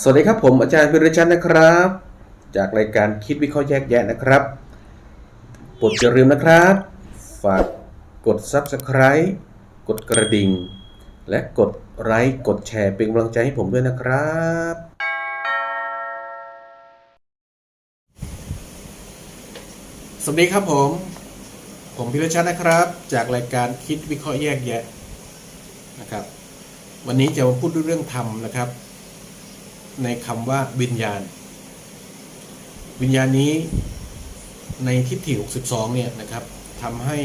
สวัสดีครับผมอาจารย์พิริชันนะครับ จากรายการคิดวิเคราะห์แยกแยะนะครับโปรดอย่าลืมนะครับ ฝากกด Subscribe กดกระดิ่ง และกดไลค์กดแชร์เป็นกำลังใจให้ผมด้วยนะครับ สวัสดีครับผม ผมพิรชันนะครับ จากรายการคิดวิเคราะห์แยกแยะนะครับ วันนี้จะมาพูดเรื่องธรรมนะครับ ในคำว่าวิญญาณ วิญญาณนี้ในทิฏฐิ62เนี่ยนะครับทำให้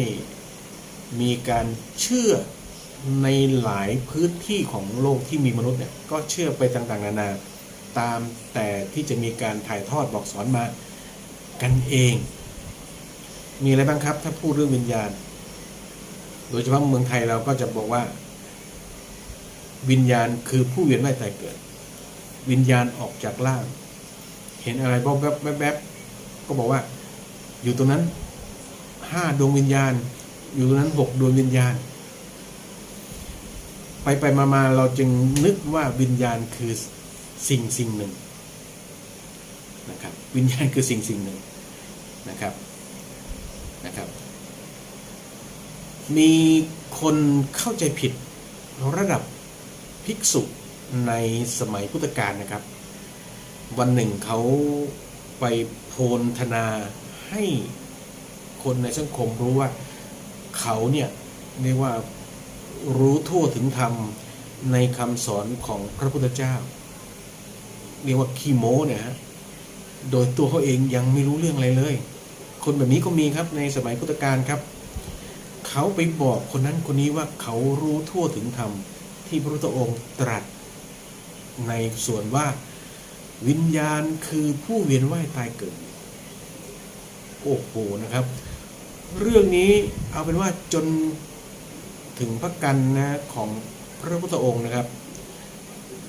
มีการเชื่อในหลายพื้นที่ของโลกที่มีมนุษย์เนี่ยก็เชื่อไปต่างๆ นานาตามแต่ที่จะมีการถ่ายทอดบอกสอนมากันเอง มีอะไรบ้างครับถ้าพูดเรื่องวิญญาณ โดยเฉพาะเมืองไทยเราก็จะบอกว่า วิญญาณคือผู้เวียนว่ายตายเกิด วิญญาณออกจากร่าง เห็นอะไรแวบแวบก็บอกว่า อยู่ตรงนั้นห้าดวงวิญญาณ อยู่ตรงนั้นหกดวงวิญญาณ ไปไปมามาเราจึงนึกว่าวิญญาณคือสิ่งสิ่งหนึ่งนะครับวิญญาณคือสิ่งสิ่งหนึ่งนะครับนะครับ มีคนเข้าใจผิดระดับภิกษุ ในสมัยพุทธกาลนะครับ วันหนึ่งเขาไปโพลธนาให้คนในสังคมรู้ว่าเขาเนี่ยเรียกว่ารู้ทั่วถึงธรรมในคำสอนของพระพุทธเจ้า เรียกว่าคีโมเนี่ยฮะโดยตัวเขาเองยังไม่รู้เรื่องอะไรเลย คนแบบนี้ก็มีครับในสมัยพุทธกาลครับ เขาไปบอกคนนั้นคนนี้ว่าเขารู้ทั่วถึงธรรมที่พระพุทธองค์ตรัส ในส่วนว่าวิญญาณคือผู้เวียนว่ายตายเกิดโอ้โหนะครับ เรื่องนี้เอาเป็นว่าจนถึงพระกันนะของพระพุทธองค์นะครับ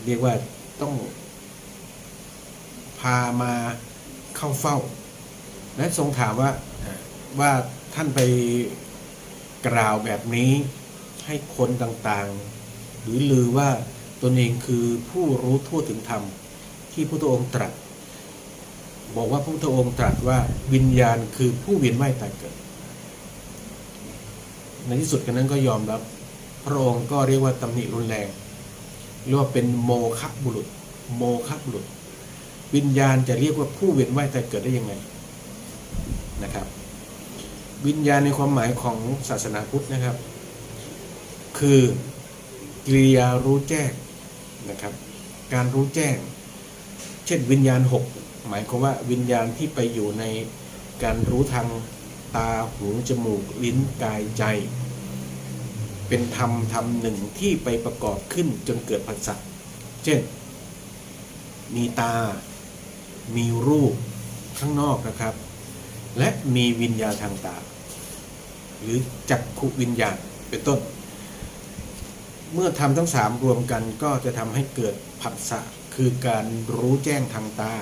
เรียกว่าต้องพามาเข้าเฝ้า และทรงถามว่าว่าท่านไปกล่าวแบบนี้ให้คนต่างๆ หรือลือว่า ตนเองคือผู้รู้ทั่วถึงธรรม ที่พระพุทธองค์ตรัส บอกว่าพระพุทธองค์ตรัสว่าวิญญาณคือผู้เวียนว่ายตายเกิด ในที่สุดกันนั้นก็ยอมรับ พระองค์ก็เรียกว่าตำหนิรุนแรงเรียกว่าเป็นโมฆะบุรุษ โมฆะบุรุษ วิญญาณจะเรียกว่าผู้เวียนว่ายตายเกิดได้ยังไงนะครับ วิญญาณในความหมายของศาสนาพุทธนะครับ คือกิริยารู้แจ้ง นะครับ การรู้แจ้ง เช่นวิญญาณหกหมายความว่าวิญญาณที่ไปอยู่ในการรู้ทางตาหูจมูกลิ้นกายใจ เป็นธรรมธรรมหนึ่งที่ไปประกอบขึ้นจนเกิดผัสสะเช่น มีตา มีรูปข้างนอกนะครับ และมีวิญญาณทางตา หรือจักขุวิญญาณเป็นต้น เมื่อทำทั้งสามรวมกันก็จะทำให้เกิดผัสสะคือการรู้แจ้งทางตา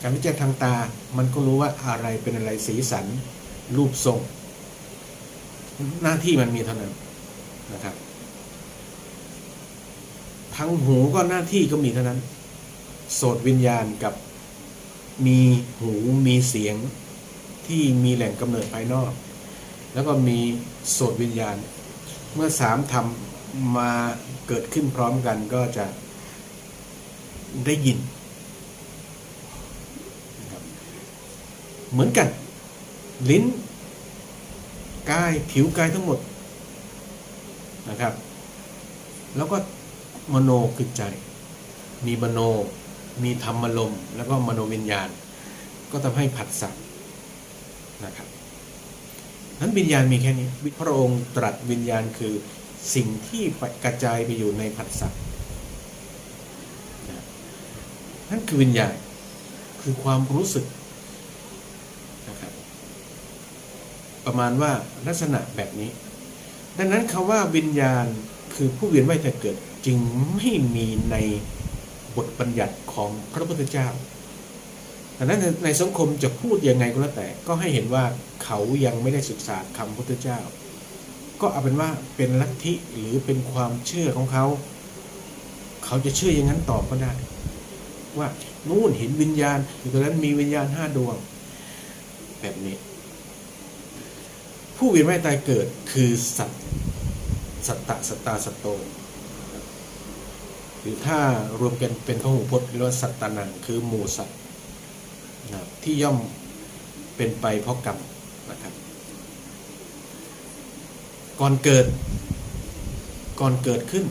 การรู้แจ้งทางตา มันก็รู้ว่าอะไรเป็นอะไรสีสัน รูปทรง หน้าที่มันมีเท่านั้นนะครับทางหูก็หน้าที่ก็มีเท่านั้น โสตวิญญาณกับมีหูมีเสียงที่มีแหล่งกำเนิดภายนอก แล้วก็มีโสตวิญญาณ เมื่อสามทำ มาเกิดขึ้นพร้อมกันก็จะได้ยิน เหมือนกัน ลิ้นกายผิวกายทั้งหมดนะครับ แล้วก็มโนคือใจ มีมโนมีธรรมลมแล้วก็มโนวิญญาณ ก็ทำให้ผัสสะนะครับนั้นวิญญาณมีแค่นี้พระองค์ตรัสวิญญาณคือ สิ่งที่กระจายไปอยู่ในผัสสะนั่นคือวิญญาณคือความรู้สึกนะครับประมาณว่าลักษณะแบบนี้ ดังนั้นคำว่าวิญญาณคือผู้เวียนว่ายตายเกิดจึงไม่มีในบทบัญญัติของพระพุทธเจ้าดังนั้นในสังคมจะพูดยังไงก็แล้วแต่ ก็ให้เห็นว่าเขายังไม่ได้ศึกษาคำพุทธเจ้า ก็เอาเป็นว่าเป็นลัทธิหรือเป็นความเชื่อของเขา เขาจะเชื่ออย่างนั้นต่อก็ได้ ว่านู่นเห็นวิญญาณอยู่ตรงนั้นมีวิญญาณห้าดวง แบบนี้ ผู้เวียนว่ายตายเกิดคือสัตว์สัตตะสตตาสตโตหรือถ้ารวมกันเป็นพหูพจน์เรียกว่าสัตตานังคือหมู่สัตว์นะที่ย่อมเป็นไปเพราะกรรมนะครับ ก่อนเกิด ก่อนเกิดขึ้น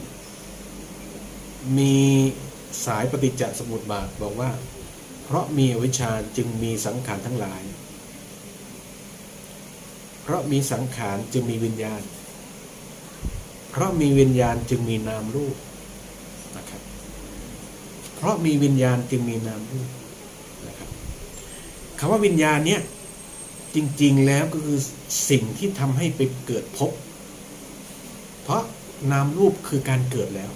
มีสายปฏิจจสมุปบาทบอกว่า เพราะมีอวิชชาจึงมีสังขารทั้งหลาย เพราะมีสังขารจึงมีวิญญาณ เพราะมีวิญญาณจึงมีนามรูปนะครับ เพราะมีวิญญาณจึงมีนามรูปนะครับคำว่าวิญญาณเนี้ยจริงๆแล้วก็คือสิ่งที่ทำให้ไปเกิดภพ เพราะนามรูปคือการเกิดแล้ว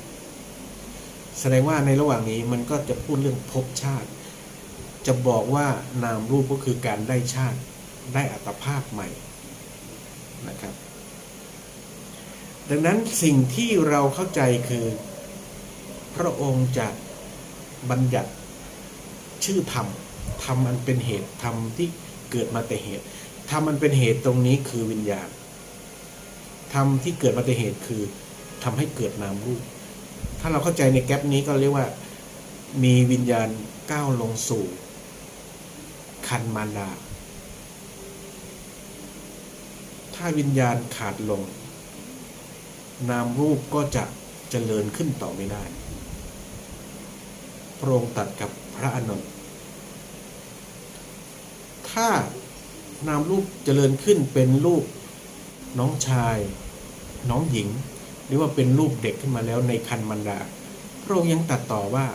แสดงว่าในระหว่างนี้มันก็จะพูดเรื่องภพชาติ จะบอกว่านามรูปก็คือการได้ชาติ ได้อัตภาพใหม่นะครับ ดังนั้นสิ่งที่เราเข้าใจคือ พระองค์จะบัญญัติชื่อธรรมธรรมอันเป็นเหตุธรรมที่เกิดมาแต่เหตุธรรมอันเป็นเหตุตรงนี้คือวิญญาณ ธรรมที่เกิดมาแต่เหตุคือทำให้เกิดนามรูป ถ้าเราเข้าใจในแกลบนี้ก็เรียกว่า มีวิญญาณก้าวลงสู่ คันมารดา ถ้าวิญญาณขาดลง นามรูปก็จะเจริญขึ้นต่อไม่ได้ พระองค์ตัดกับพระอานนถ้านามรูปเจริญขึ้นเป็นรูปน้องชาย น้องหญิง หรือว่าเป็นรูปเด็กขึ้นมาแล้วในคันมันดา พระองค์ยังตัดต่อว่า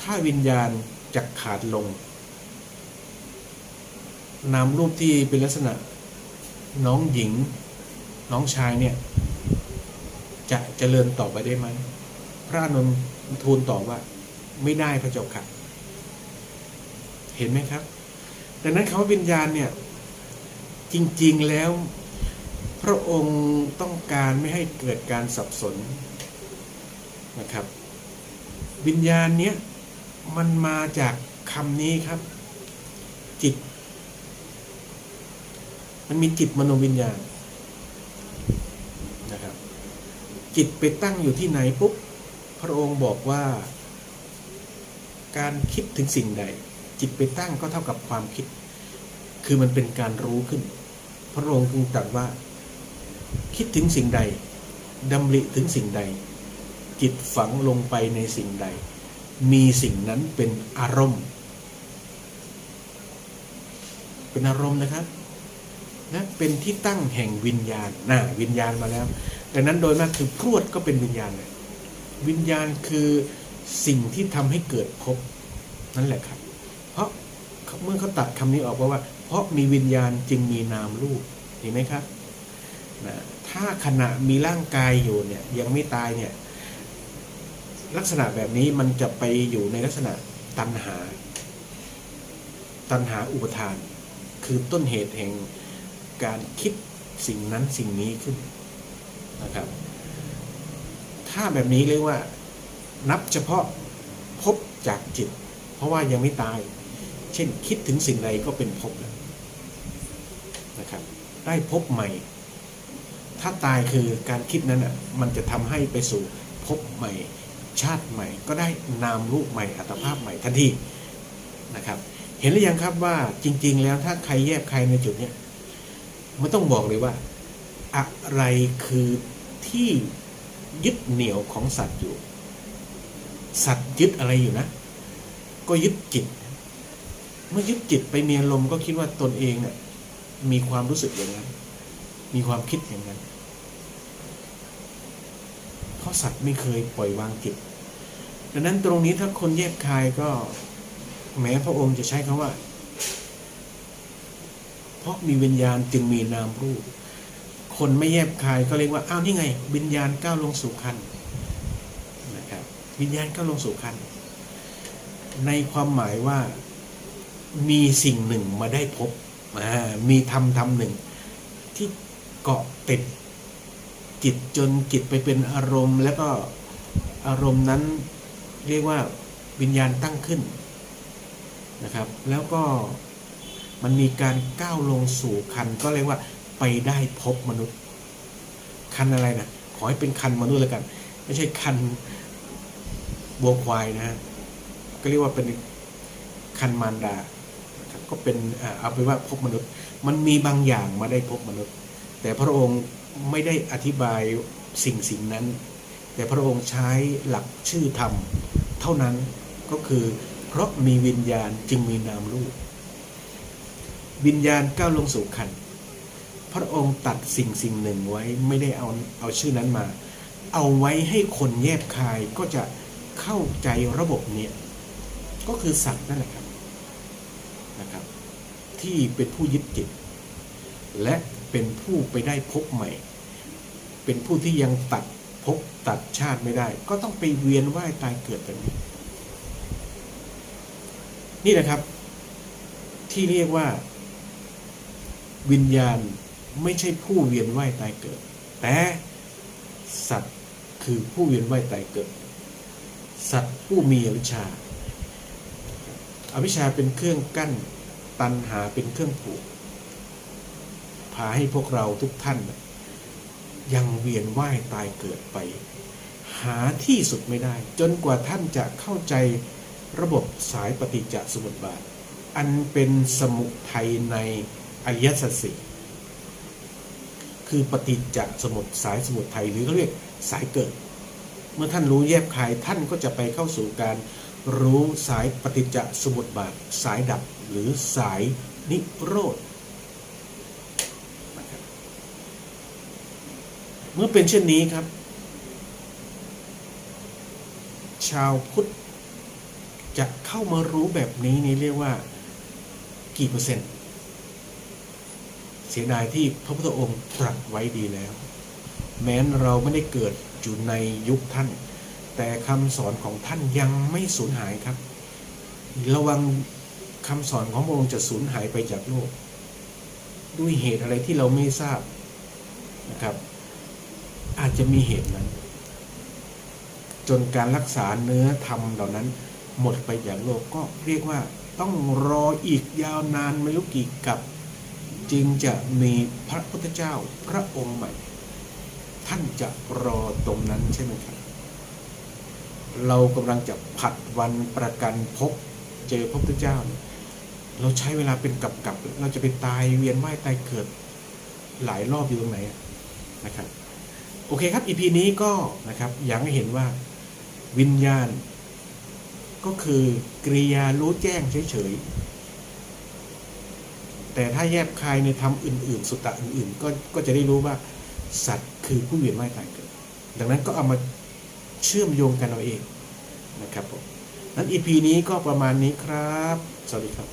ถ้าวิญญาณจะขาดลงนามรูปที่เป็นลักษณะน้องหญิง น้องชายเนี่ย จะเจริญต่อไปได้ไหมพระอนนทูลตอบว่า ไม่ได้พระเจ้าค่ะเห็นไหมครับ ดังนั้นคำว่าวิญญาณเนี่ย จริง ๆแล้ว ระองค์ต้องการไม่ให้เกิดการสับสนนะครับ วิญญาณเนี้ยมันมาจากคำนี้ครับ จิต มันมีจิตมโนวิญญาณนะครับ จิตไปตั้งอยู่ที่ไหนปุ๊บพระองค์บอกว่า การคิดถึงสิ่งใด จิตไปตั้งก็เท่ากับความคิด คือมันเป็นการรู้ขึ้น พระองค์จึงตรัสว่า คิดถึงสิ่งใดดำริถึงสิ่งใด จิตฝังลงไปในสิ่งใด มีสิ่งนั้นเป็นอารมณ์ เป็นอารมณ์นะครับนะเป็นที่ตั้งแห่งวิญญาณน่ะวิญญาณมาแล้วดังนั้นโดยมากคือพรวดก็เป็นวิญญาณเลยวิญญาณคือสิ่งที่ทำให้เกิดภพนั่นแหละครับ เพราะเมื่อเขาตัดคำนี้ออกเพราะว่า เพราะมีวิญญาณจึงมีนามรูปเห็นไหมครับ นะถ้าขณะมีร่างกายอยู่เนี่ยยังไม่ตายเนี่ยลักษณะแบบนี้มันจะไปอยู่ในลักษณะตัณหา ตัณหาอุปทาน คือต้นเหตุแห่งการคิดสิ่งนั้นสิ่งนี้ขึ้นนะครับ ถ้าแบบนี้เรียกว่านับเฉพาะพบจากจิต เพราะว่ายังไม่ตาย เช่นคิดถึงสิ่งใดก็เป็นพบแล้วนะครับ ได้พบใหม่ ถ้าตายคือการคิดนั้นอะมันจะทำให้ไปสู่พบใหม่ชาติใหม่ ก็ได้นามรูปใหม่อัตภาพใหม่ทันทีนะครับเห็นหรือยังครับว่าจริง ๆ แล้วถ้าใครแยบใครในจุดเนี้ยไม่ต้องบอกเลยว่า อะไรคือที่ยึดเหนี่ยวของสัตว์อยู่ สัตว์ยึดอะไรอยู่นะ ก็ยึดจิต เมื่อยึดจิตไปมีอารมณ์ก็คิดว่าตนเองเนี่ยมีความรู้สึกอย่างนั้น มีความคิดอย่างนั้น เพราะสัตว์ไม่เคยปล่อยวางจิต ดังนั้นตรงนี้ถ้าคนแยกคายก็แม้พระองค์จะใช้คำว่า เพราะมีวิญญาณจึงมีนามรูป คนไม่แยบคายก็เรียกว่า อ้าวนี่ไง วิญญาณก้าวลงสู่คันนะครับ วิญญาณก้าวลงสู่คัน ในความหมายว่ามีสิ่งหนึ่งมาได้พบ มีธรรมธรรมหนึ่งที่ เกาะติดจิตจนจิตไปเป็นอารมณ์ แล้วก็อารมณ์นั้นเรียกว่าวิญญาณตั้งขึ้นนะครับ แล้วก็มันมีการก้าวลงสู่คันก็เรียกว่าไปได้พบมนุษย์ คันอะไรนะขอให้เป็นคันมนุษย์แล้วกัน ไม่ใช่คันบัวควายนะฮะก็เรียกว่าเป็นคันมารดาก็เป็นเอาเป็นว่าพบมนุษย์ มันมีบางอย่างมาได้พบมนุษย์ แต่พระองค์ไม่ได้อธิบายสิ่งสิ่งนั้น แต่พระองค์ใช้หลักชื่อธรรม เท่านั้นก็คือ เพราะมีวิญญาณจึงมีนามรูป วิญญาณก้าวลงสู่ขันพระองค์ตัดสิ่งสิ่งหนึ่งไว้ไม่ได้เอาเอาชื่อนั้นมา เอาไว้ให้คนแยบคายก็จะเข้าใจระบบเนี่ยก็คือสัตว์นั่นแหละครับนะครับ ที่เป็นผู้ยึดจิต และ เป็นผู้ไปได้พบใหม่ เป็นผู้ที่ยังตัดภพตัดชาติไม่ได้ ก็ต้องไปเวียนว่ายตายเกิดแบบนี้ นี่นะครับ ที่เรียกว่า วิญญาณไม่ใช่ผู้เวียนว่ายตายเกิด แต่สัตว์คือผู้เวียนว่ายตายเกิด สัตว์ผู้มีอวิชชา อวิชชาเป็นเครื่องกั้น ตันหาเป็นเครื่องผูกาให้พวกเราทุกท่าน ยังเวียนว่ายตายเกิดไป หาที่สุดไม่ได้ จนกว่าท่านจะเข้าใจระบบสายปฏิจจสมุปบาท อันเป็นสมุทัยในอริยสัจสี่คือปฏิจจสมุทสายสมุทัยหรือเขาเรียกสายเกิด เมื่อท่านรู้แยบคายท่านก็จะไปเข้าสู่การรู้สายปฏิจจสมุปบาท สายดับหรือสายนิโรธนะครับเมื่อเป็นเช่นนี้ครับ ชาวพุทธจะเข้ามารู้แบบนี้นี่เรียกว่ากี่เปอร์เซ็นต์ เสียดายที่พระพุทธองค์ตรัสไว้ดีแล้ว แม้นเราไม่ได้เกิดอยู่ในยุคท่าน แต่คำสอนของท่านยังไม่สูญหายครับ ระวังคำสอนของพระองค์จะสูญหายไปจากโลก ด้วยเหตุอะไรที่เราไม่ทราบนะครับ อาจจะมีเหตุนั้น จนการรักษาเนื้อธรรมเหล่านั้น หมดไปจากโลกก็เรียกว่าต้องรออีกยาวนานไม่รู้กี่กับจึงจะมีพระพุทธเจ้าพระองค์ใหม่ ท่านจะรอตรงนั้นใช่ไหมครับ เรากำลังจะผัดวันประกันพบเจอพระพุทธเจ้า เราใช้เวลาเป็นกับกับเราจะไปตายเวียนว่ายตายเกิดหลายรอบอยู่ตรงไหนนะครับ โอเคครับอีพีนี้ก็นะครับอยากให้เห็นว่าวิญญาณ ก็คือกริยารู้แจ้งเฉยๆ แต่ถ้าแยบคายในธรรมอื่น ๆ สุตตะอื่น ๆ ก็ก็จะได้รู้ว่า สัตว์คือผู้เวียนว่ายตายเกิด ดังนั้นก็เอามาเชื่อมโยงกันเอาเองนะครับผมนั้นอีพีนี้ก็ประมาณนี้ครับ สวัสดีครับ